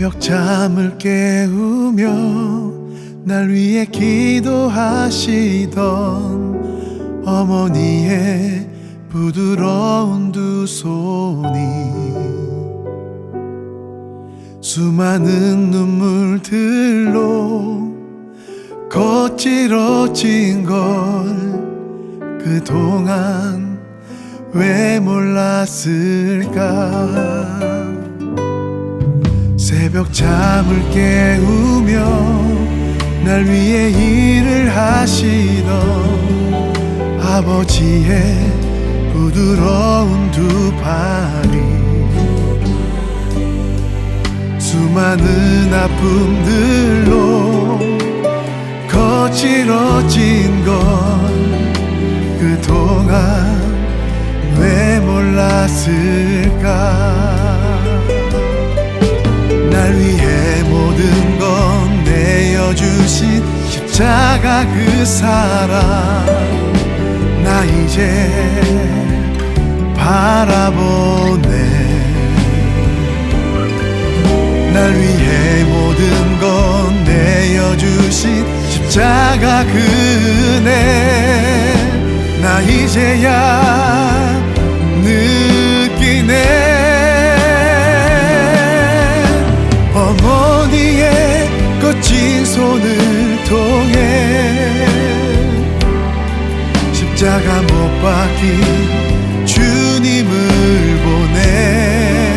새벽 잠을 깨우며 날 위해 기도하시던 어머니의 부드러운 두 손이 수많은 눈물들로 거칠어진 걸 그동안 왜 몰랐을까 새벽 잠을 깨우며 날 위해 일을 하시던 아버지의 부드러운 두 발이 수많은 아픔들로 거칠어진 걸 그동안 왜 몰랐을까 모든 건 내어주신 십자가 그 사랑. 나 이제 바라보네. 날 위해 모든 건 내어주신 십자가 그네. 나 이제야 거친 손을 통해 십자가 못 박힌 주님을 보내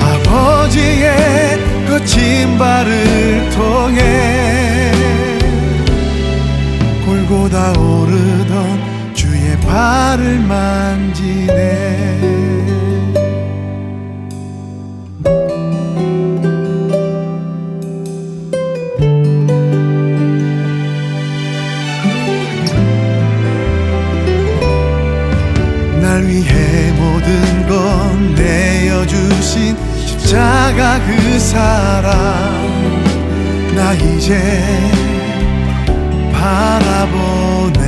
아버지의 거친 발을 통해 십자가 그 사랑 나 이제 바라보네.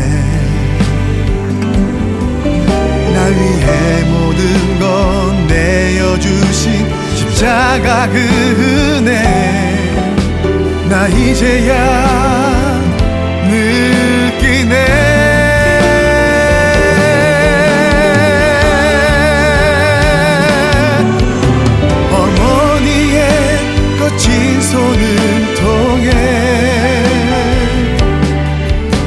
날 위해 모든 건 내어주신 십자가 그 은혜. 나 이제야 손을 통해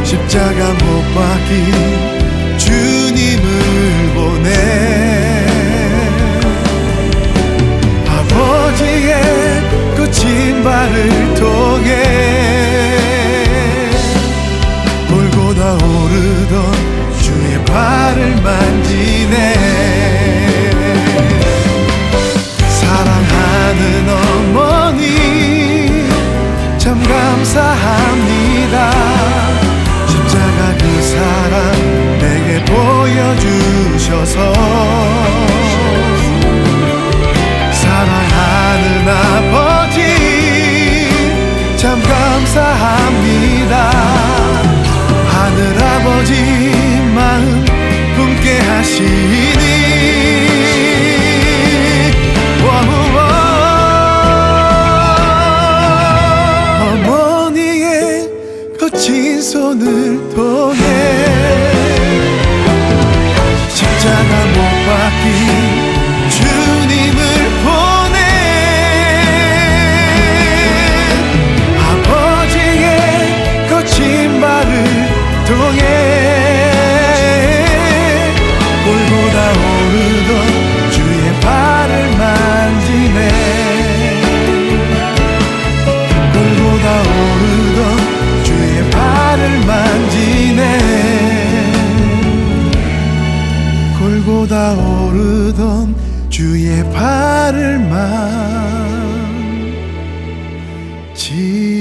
십자가 못 박힌 주님을 보내. 아버지의 거친 발을 통해 골고다 오르던 주의 발을 만지네 감사합니다. 십자가 그 사랑 내게 보여주셔서 사랑하는 아버지 참 감사합니다 십자 골고다 오르던 주의 발을 만지네